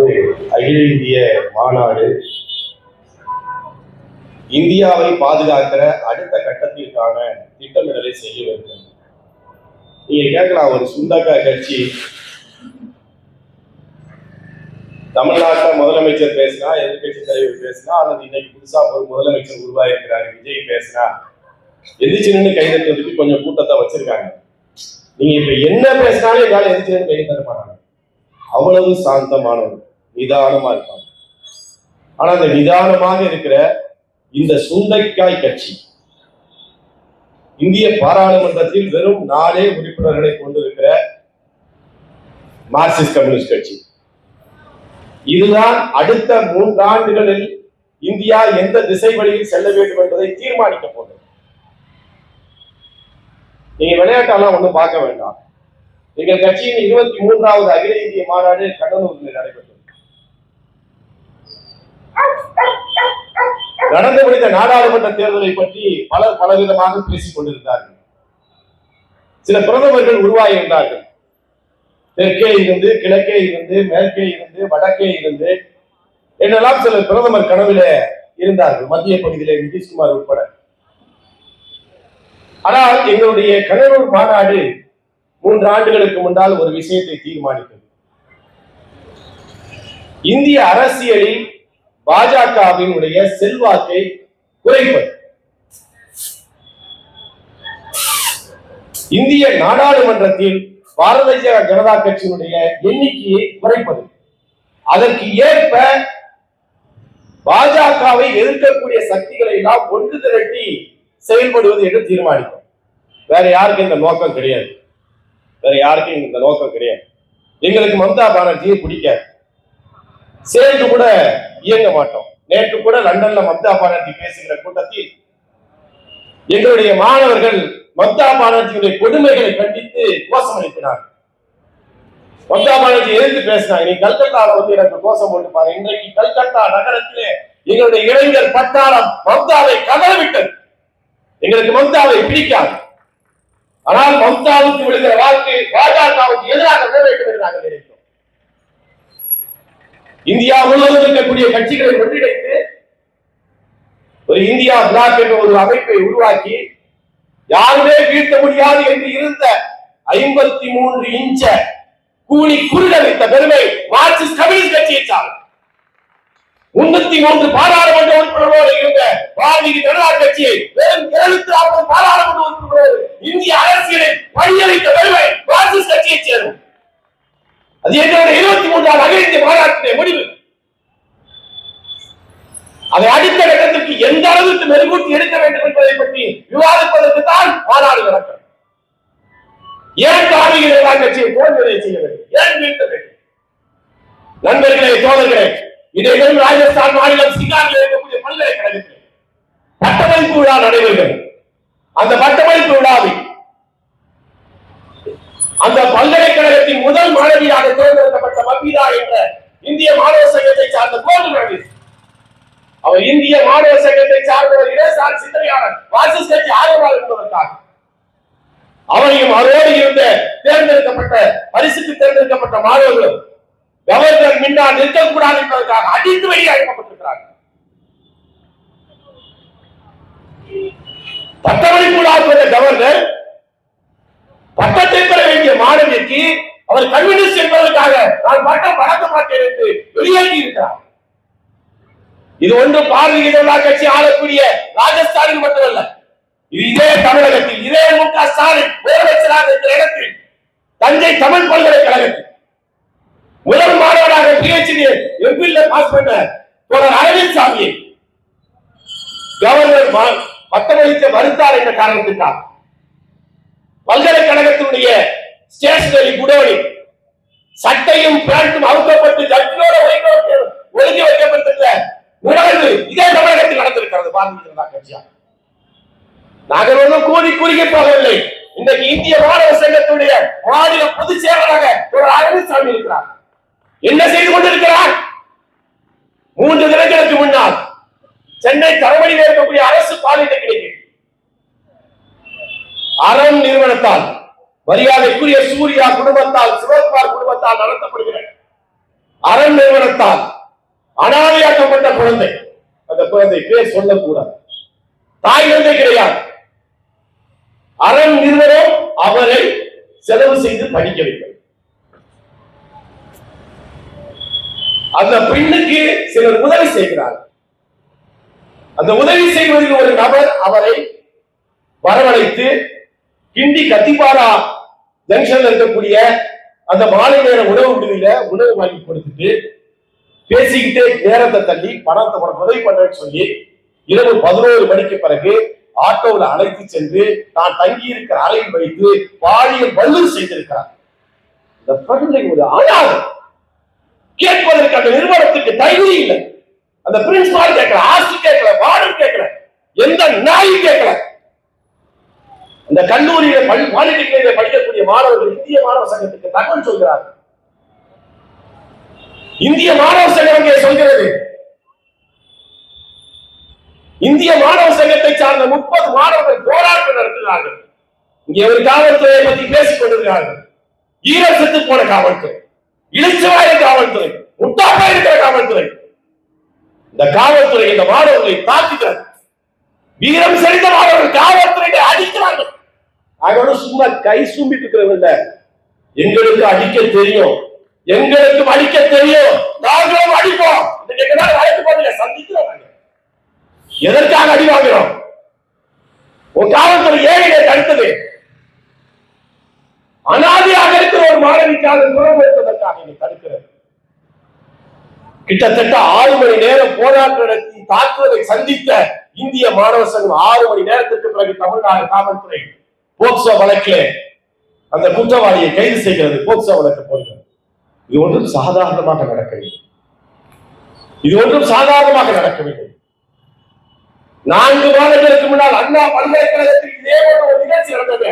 பதினாறாவது அகில இந்திய மாநாடு. இந்தியாவை பாதுகாக்கிற அடுத்த கட்டத்திற்கான திட்டமிடலை செய்ய வேண்டும். நீங்க கேட்கலாம் ஒரு சுண்டக்கா கட்சி. தமிழ்நாட்டில் முதலமைச்சர் பேசினா எதிர்கட்சி தலைவர் பேசினா அல்லது இன்னைக்கு புதுசா ஒரு முதலமைச்சர் உருவாயிருக்கிறாரு விஜய் பேசினா எதிர்த்து நின்று கைதட்டுறதுக்கு கொஞ்சம் கூட்டத்தை வச்சிருக்காங்க. நீங்க இப்ப என்ன பேசினாலும் எங்களால எதிர்த்து நின்று கை மாட்டாங்க. அவ்வளவு சாந்தமானவர். நிதானமா இருப்பாங்க. ஆனா அந்த நிதானமாக இருக்கிற இந்த சுண்டைக்காய் கட்சி இந்திய பாராளுமன்றத்தில் வெறும் நாலே உறுப்பினர்களை கொண்டிருக்கிற மார்க்சிஸ்ட் கம்யூனிஸ்ட் கட்சி. இதுதான் அடுத்த மூன்று ஆண்டுகளில் இந்தியா எந்த திசை வழியில் செல்ல வேண்டும் என்பதை தீர்மானிக்க போகிறது. நீங்க விளையாட்டெல்லாம் ஒன்றும் பார்க்க வேண்டாம். எங்கள் கட்சியின் இருபத்தி மூன்றாவது அகில இந்திய மாநாடு கடலூரில் நடைபெற்றது. நடந்து முடிந்த நாடாளுமன்ற தேர்தலை பற்றி பலர் பலவிதமாக பேசிக் கொண்டிருந்தார்கள். சில பிரதமர்கள் உருவாகியிருந்தார்கள் தெற்கே இருந்து கிழக்கே இருந்து மேற்கே இருந்து வடக்கே இருந்து என்னெல்லாம் சில பிரதமர் கனவிலே இருந்தார்கள். மத்திய பகுதியிலே நிதிஷ்குமார் உட்பட. ஆனால் எங்களுடைய கடலூர் மாநாடு மூன்று ஆண்டுகளுக்கு முன்னால் ஒரு விஷயத்தை தீர்மானித்தது. இந்திய அரசியலில் பாஜகவினுடைய செல்வாக்கை குறைப்பது. இந்திய நாடாளுமன்றத்தில் பாரதிய ஜனதா கட்சியினுடைய எண்ணிக்கையை குறைப்பது. அதற்கு ஏற்ப பாஜகவை எதிர்க்கக்கூடிய சக்திகளை எல்லாம் ஒன்று திரட்டி செயல்படுவது என்று தீர்மானிக்கும். வேற யாருக்கும் இந்த நோக்கம் கிடையாது. வேற யாருக்கும் இந்த நோக்கம் கிடையாது. எங்களுக்கு மம்தா பானர்ஜியை பிடிக்காது. சேர்ந்து கூட இயங்க மாட்டோம். நேற்று கூட லண்டன்ல மம்தா பானர்ஜி பேசுகிற கூட்டத்தில் எங்களுடைய மாணவர்கள் மம்தா பானர்ஜியுடைய கொடுமைகளை கண்டித்து கோஷம் அளித்தினார் மம்தா பானர்ஜி எதிர்த்து பேசினாங்க நீ கல்கத்தால வந்து எனக்கு கோஷம் போட்டு பாரு. இன்றைக்கு கல்கத்தா நகரத்திலே எங்களுடைய இளைஞர் பட்டாளம் மம்தாவை கதறவிட்டது எங்களுக்கு மம்தாவை பிடிக்காது. ஆனால் மம்தாவுக்கு விழுகிற வாழ்க்கை பாஜகவுக்கு எதிராக விட நாங்கள் நினைக்கிறோம். இந்தியா முழுவதும் இருக்கக்கூடிய கட்சிகளை ஒன்றிணைத்து ஒரு இந்தியா பிளாக் என்ற ஒரு அமைப்பை உருவாக்கி யாருமே வீழ்த்த முடியாது என்று இருந்த ஐம்பத்தி மூன்று இன்ச்ச கூலி குறிதளித்த பெருமை மார்க்சிஸ்ட் கம்யூனிஸ்ட் கட்சியை சார் முன்னூத்தி மூன்று பாராளுமன்ற உறுப்பினர்களோடு இருந்த பாரதிய ஜனதா கட்சியை வெறும் இருநூத்தி நாற்பது பாராளுமன்ற உறுப்பினரோடு இந்திய அரசியலை வழியளித்த பெருமை மார்க்சிஸ்ட் கட்சியை சேரும் அது எங்களுடைய இருபத்தி மூன்றாம் அகில இந்திய மாநாட்டினுடைய முடிவு. அதை அடுத்த கட்டத்திற்கு எந்த அளவுக்கு மெருகூட்டி எடுக்க வேண்டும் என்பதை பற்றி விவாதிப்பதற்கு தான் மாநாடு நடக்கும் ஏன் பாரதிய ஜனதா கட்சியை போன்றதை செய்ய வேண்டும்? ஏன் மீட்க வேண்டும்? நண்பர்களே தோழர்களே இதை ராஜஸ்தான் மாநிலம் சிங்காரில் இருக்கக்கூடிய பல்கலைக்கழகத்தில் பட்டமளிப்பு விழா நடைபெறுகிறது. அந்த பட்டமளிப்பு விழாவில் அந்த பல்கலைக்கழகத்தின் முதல் மாணவியாக தேர்ந்தெடுக்கப்பட்ட மபிதா என்ற இந்திய மாணவர் சங்கத்தை சார்ந்த கோவில் அவர் இந்திய மாணவர் சங்கத்தை சார்ந்தவர் இடசார் சிந்தனையாளர் வாசிஸ் கட்சி ஆதரவாளர் என்பதற்காக. அவரையும் அவரோடு இருந்த தேர்ந்தெடுக்கப்பட்ட பரிசுக்கு தேர்ந்தெடுக்கப்பட்ட மாணவர்களும் கவர்னர் மின்னால் நிற்கக்கூடாது என்பதற்காக அடித்து வெளியே அழைக்கப்பட்டிருக்கிறார்கள் பட்டமளிப்பு கவர்னர் பட்டத்தை பெற வேண்டிய மாணவிக்கு அவர் கம்யூனிஸ்ட் என்பதற்காக நான் பட்டம் வழங்க மாட்டேன் என்று வெளியேற்றி இருக்கிறார். இது ஒன்று பாரதிய ஜனதா கட்சி ஆளக்கூடிய ராஜஸ்தானில் மட்டுமல்ல இது இதே தமிழகத்தில் இதே மு க ஸ்டாலின் முதலமைச்சராக இருக்கிற இடத்தில் தஞ்சை தமிழ் பல்கலைக்கழகத்தில் முதல் மாணவராக பிஹெச்டி எம்பில் பாஸ் பண்ண தோழர் அரவிந்த் சாமியை கவர்னர் மா- மறுத்தார் என்ற காரணத்திற்காக பல்கலைக்கழகத்தினுடைய ஸ்டேஷனரி குடோனில் சட்டையும் பேண்டும் அவுக்கப்பட்டு ஜட்டியோட ஒழுங்கி ஒழுங்கி வைக்கப்பட்டிருக்கிற உணர்வு இதே தமிழகத்தில் நடந்திருக்கிறது. பாரதிய ஜனதா கட்சியா நாங்கள் ஒன்றும் கூறி குறுகி போகவில்லை. இன்றைக்கு இந்திய மாணவர் சங்கத்துடைய மாநில பொதுச் செயலராக ஒரு அரவிந்த் சாமி இருக்கிறார். என்ன செய்து கொண்டிருக்கிறார்? மூன்று தினங்களுக்கு முன்னால் சென்னை தரமணியில் இருக்கக்கூடிய அரசு பாலிடெக்னிக் அறம் நிறுவனத்தால் மரியாதைக்குரிய சூர்யா குடும்பத்தால் சிவகுமார் குடும்பத்தால் நடத்தப்படுகிற அறம் நிறுவனத்தால் அனாதையாக்கப்பட்ட குழந்தை. அந்த குழந்தை பேர் சொல்லக்கூடாது. தாய் தந்தை கிடையாது. அரண் நிறுவனம் அவரை செலவு செய்து படிக்க வைக்கிறது அந்த பெண்ணுக்கு சிலர் உதவி செய்கிறார்கள். அந்த உதவி செய்வதில் ஒரு நபர் அவரை வரவழைத்து கிண்டி கத்திப்பாரா ஜங்ஷன்ல இருக்கக்கூடிய அந்த மாலை நேர உணவு விடுதியில உணவு வாங்கி கொடுத்துட்டு பேசிக்கிட்டே நேரத்தை தள்ளி பணத்தை உனக்கு உதவி பண்றேன்னு சொல்லி இரவு பதினோரு மணிக்கு பிறகு ஆட்டோவில் அழைத்து சென்று நான் தங்கி இருக்கிற அறையில் வைத்து பாலியல் வல்லூர் செய்திருக்கிறார். இந்த பெண்ணை ஒரு அனாதை கேட்பதற்கு அந்த நிறுவனத்துக்கு தகுதி இல்லை. அந்த பிரின்சிபால் கேட்கல ஆசி கேட்கல வார்டன் கேட்கல எந்த நாயும் கேட்கல. இந்த கல்லூரியில பள்ளி பாலிடெக்னிக்ல படிக்கக்கூடிய மாணவர்கள் இந்திய மாணவர் சங்கத்துக்கு தகவல் சொல்கிறார் இந்திய மாணவர் சங்கம் சொல்கிறது? இந்திய மாணவர் சங்கத்தை சார்ந்த முப்பது மாணவர்கள் போராட்டம் நடத்துகிறார்கள் இங்கே ஒரு காவல்துறையை பத்தி பேசிக் கொண்டிருக்கிறார்கள். ஈர செத்து போன காவல்துறை இளிச்சவாய காவல்துறை முட்டாப்பா இருக்கிற காவல்துறை. இந்த காவல்துறை இந்த மாணவர்களை தாக்குகிறது. வீரம் செறிந்த மாணவர்கள் காவல்துறையை அடிக்கிறார்கள். அதோட சும்மா கை சும்பிட்டு இருக்கிறவங்க இல்ல. எங்களுக்கு அடிக்க தெரியும். எங்களுக்கு அடிக்க தெரியும். நாங்களும் அடிப்போம். அழைத்து போறீங்க சந்திக்கிறோம் எதற்காக அடி வாங்குறோம்? உன் காவல்துறை ஏன் தடுத்தது? அனாதியாக இருக்கிற ஒரு மாணவிக்காக குணப்படுத்துவதற்காக நீங்க தடுக்கிறது. கிட்டத்தட்ட ஆறு மணி நேரம் போராட்டம் நடத்தி தாக்குதலை சந்தித்த இந்திய மாணவர் சங்கம் ஆறு மணி நேரத்திற்கு பிறகு தமிழ்நாடு காவல்துறை போக்சோ வழக்கிலே அந்த குற்றவாளியை கைது செய்கிறது போக்சோ வழக்கு போகிறது இது ஒன்றும் சாதாரணமாக நடக்கவில்லை. இது ஒன்றும் சாதாரணமாக நடக்கவில்லை. நான்கு மாதங்களுக்கு முன்னால் அண்ணா பல்கலைக்கழகத்தில் இதே போன்ற ஒரு நிகழ்ச்சி நடந்தது.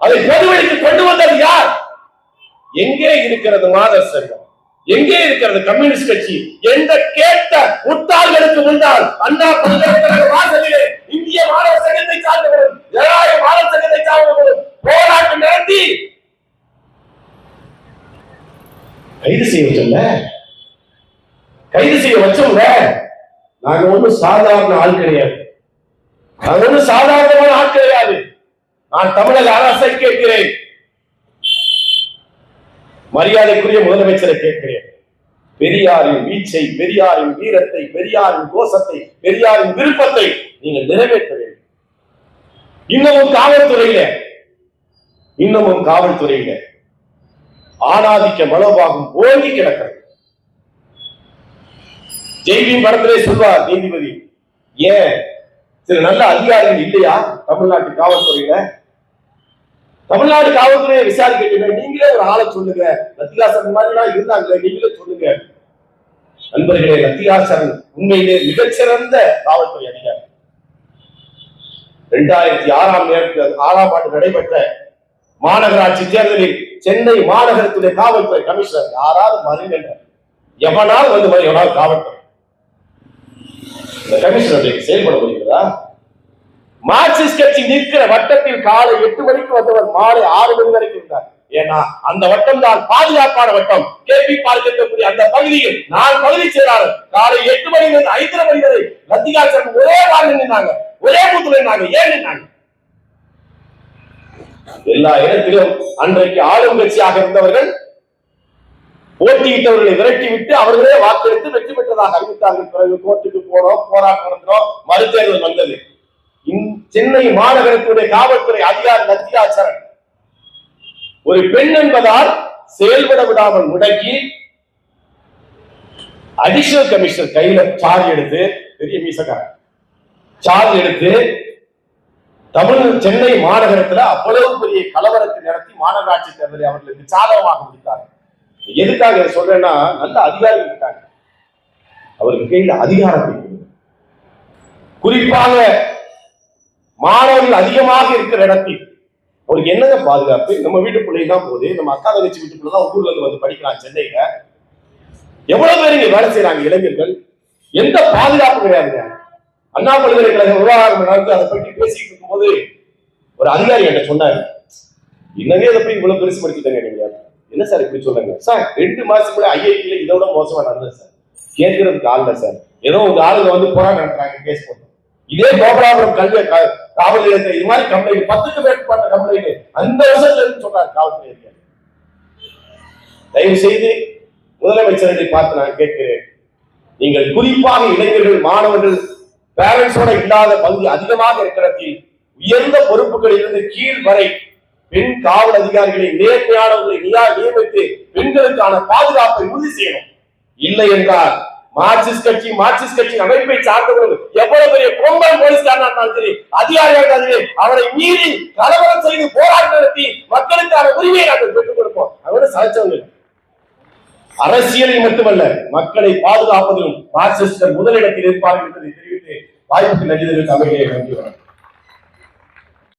அதை பொதுவெளிக்கு கொண்டு வந்தது யார்? எங்கே இருக்கிறது மாதர் செல்வம்? எங்கே இருக்கிறது கம்யூனிஸ்ட் கட்சி? எந்த கேட்ட முட்டாள்களுக்கு முன்னால் அண்ணா பல்கலைக்கழக வாசலிலே இந்திய மாணவர் சங்கத்தை சார்ந்தவரும் ஜனநாயக மாணவ சங்கத்தை சார்ந்தவரும் போராட்டம் நடத்தி கைது செய்ய வச்சோம்ல கைது செய்ய வச்சோம்ல நாங்க ஒன்றும் சாதாரண ஆள் கிடையாது. அது ஒன்றும் சாதாரணமான ஆள் கிடையாது. நான் தமிழக அரசை கேட்கிறேன். மரியாதைக்குரிய முதலமைச்சரை கேட்கிறேன். பெரியாரின் வீச்சை பெரியாரின் வீரத்தை பெரியாரின் கோஷத்தை பெரியாரின் விருப்பத்தை நீங்கள் நிறைவேற்ற வேண்டும். இன்னமும் காவல்துறையில இன்னமும் காவல்துறையில ஆணாதிக்க மனோபாகம் ஓங்கி கிடக்கிறது. ஜெய்வி படத்திலே சொல்வார் நீதிபதி ஏன்? சில நல்ல அதிகாரிகள் இல்லையா? தமிழ்நாட்டு காவல்துறையில தமிழ்நாடு காவல்துறையை விசாரிக்க நீங்களே ஒரு ஆளை சொல்லுங்க. லத்திகாசன் மாதிரிலாம் இருந்தாங்க நீங்களே சொல்லுங்க. நண்பர்களே லத்திகாசன் உண்மையிலே மிகச்சிறந்த காவல்துறை அதிகாரி. இரண்டாயிரத்தி ஆறாம் நேரத்தில் ஆறாம் ஆண்டு நடைபெற்ற மாநகராட்சி தேர்தலில் சென்னை மாநகரத்துடைய காவல்துறை கமிஷனர் யாராவது மறுங்க எவனால் வந்து மறு எவனால் காவல்துறை? இந்த கமிஷனர் செயல்பட முடிகிறதா மார்க்சிஸ்ட் கட்சி நிற்கிற வட்டத்தில் காலை எட்டு மணிக்கு வந்தவர் மாலை ஆறு மணி வரைக்கும் இருந்தார். ஏன்னா அந்த வட்டம் தான் பாதுகாப்பான வட்டம். கேபி பார்க் இருக்கக்கூடிய அந்த பகுதியில் நான் பகுதி செயலாளர் காலை எட்டு மணிலிருந்து ஐந்தரை மணி வரை லத்திகாச்சன் ஒரே வாழ் நின்றாங்க ஒரே பூத்துல நின்னாங்க. ஏன் நின்றாங்க எல்லா இடத்திலும் அன்றைக்கு ஆளும் கட்சியாக இருந்தவர்கள் போட்டியிட்டவர்களை விரட்டி விட்டு அவர்களே வாக்கெடுத்து வெற்றி பெற்றதாக அறிவித்தார்கள். பிறகு கோர்ட்டுக்கு போனோம் போராட்டம் நடத்தினோம். மறுதேர்தல் வந்தது. சென்னை மாநகரத்துடைய காவல்துறை அதிகாரி லத்திகாச்சரன் ஒரு பெண் என்பதால் செயல்பட விடாமல் முடக்கி அடிஷனல் கமிஷனர் கையில சார்ஜ் எடுத்து பெரிய மீசக்காரன் சார்ஜ் எடுத்து தமிழ் சென்னை மாநகரத்துல அவ்வளவு பெரிய கலவரத்தை நடத்தி மாநகராட்சி தேர்தலை அவர்களுக்கு சாதகமாக முடித்தார். எதுக்காக சொல்றேன்னா நல்ல அதிகாரிகள் இருக்காங்க. அவருக்கு கையில அதிகாரத்தை குறிப்பாக மாணவர்கள் அதிகமாக இருக்கிற இடத்தில் ஒரு என்னங்க பாதுகாப்பு? நம்ம வீட்டு பிள்ளைங்க தான் போகுது. நம்ம அக்கா தங்கச்சி வீட்டுக்குள்ள தான் ஊர்ல இருந்து வந்து படிக்கிறான் சென்னையில. எவ்வளவு பேர் இங்க வேலை செய்யறாங்க இளைஞர்கள்? எந்த பாதுகாப்பு கிடையாதுங்க. அண்ணா பல்கலைக்கழக விவகாரம் நடந்து அதை பற்றி பேசிட்டு இருக்கும்போது ஒரு அதிகாரி என்கிட்ட சொன்னாரு என்னங்க அதை போய் இவ்வளவு பெருசு படிச்சுட்டாங்க நீங்க? என்ன சார் இப்படி சொல்லுங்க சார் ரெண்டு மாசத்துக்குள்ள ஐஐடியில விட மோசமா நடந்தது சார். கேட்கறதுக்கு ஆள் சார். ஏதோ உங்க ஆளுங்க வந்து போராட்டம் நடத்துறாங்க கேஸ் போட்டு. இதே கோபராபுரம் கல்வி க- காவல் நிலையத்தில் இது மாதிரி கம்ப்ளைண்ட் பத்துக்கு மேற்பட்ட கம்ப்ளைண்ட் அந்த வருஷத்துல இருந்து சொன்னார் காவல்துறை தயவு செய்து முதலமைச்சரை பார்த்து நான் கேட்கிறேன். நீங்கள் குறிப்பாக இளைஞர்கள் மாணவர்கள் பேரண்ட்ஸோட இல்லாத பகுதி அதிகமாக இருக்கிறதில் உயர்ந்த பொறுப்புகளில் இருந்து கீழ் வரை பெண் காவல் அதிகாரிகளை நேர்மையானவர்களை நியா- நியமித்து பெண்களுக்கான பாதுகாப்பை உறுதி செய்யணும். இல்லை என்றால் மார்க்சிஸ்ட் கட்சி மார்க்சிஸ்ட் கட்சி அமைப்பை சார்ந்தவர்கள் எவ்வளவு பெரிய கொம்பல் போலீஸ்காரனா இருந்தாலும் சரி அதிகாரியாக இருந்தாலும் அவரை மீறி கலவரம் செய்து போராட்டம் நடத்தி மக்களுக்கான உரிமையை நாங்கள் பெற்றுக் கொடுப்போம். அவரோட சாய்ச்சவங்க அரசியலில் மட்டுமல்ல மக்களை பாதுகாப்பதிலும் மார்க்சிஸ்டர் முதலிடத்தில் இருப்பார்கள் என்பதை தெரிவித்து வாய்ப்புக்கு நன்றி தெரிவித்து நன்றி வணக்கம்.